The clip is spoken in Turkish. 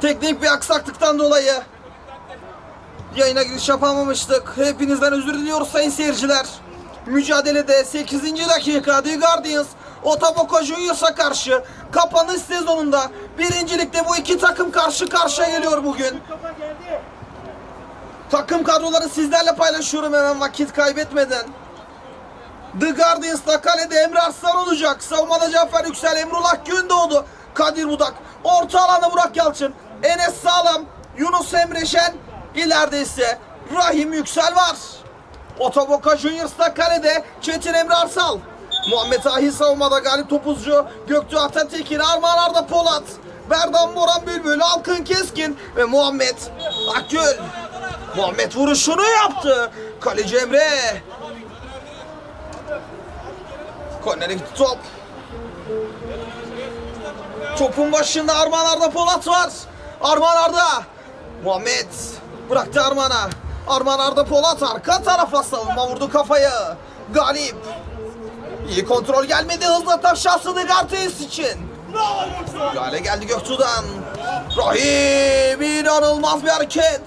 Teknik bir aksaklıktan dolayı yayına giriş yapamamıştık. Hepinizden özür diliyoruz sayın seyirciler. Mücadelede 8. dakika The Guardians Otaboko Juniors'a karşı kapanış sezonunda birincilikte bu iki takım karşı karşıya geliyor bugün. Takım kadroları sizlerle paylaşıyorum hemen vakit kaybetmeden. The Guardians'ta kalede Emre Arslan olacak. Savunmada Cafer Yüksel, Emrullah Gündoğdu, Kadir Budak. Orta alanda Burak Yalçın, Enes Sağlam, Yunus Emre Şen. İleride ise Rahim Yüksel var. Otoboka Juniors'ta kalede Çetin Emre Arsal. Muhammed Ahi savunmada Galip Topuzcu, Göktuğ Atatekin, Armağan Arda Polat, Berdan Boran Bülbül, Alkın Keskin ve Muhammed Akgül. Muhammed vuruşunu yaptı. Kaleci Emre. Kornere gitti top. Topun başında Arman Arda Polat var. Arman Arda. Muhammed bıraktı Arman'a. Arman Arda Polat arka tarafa savunma vurdu kafayı. Galip. İyi kontrol gelmedi hızla taş şansı Degartes için. Gale geldi Göktuğ'dan. Rahim inanılmaz bir hareket.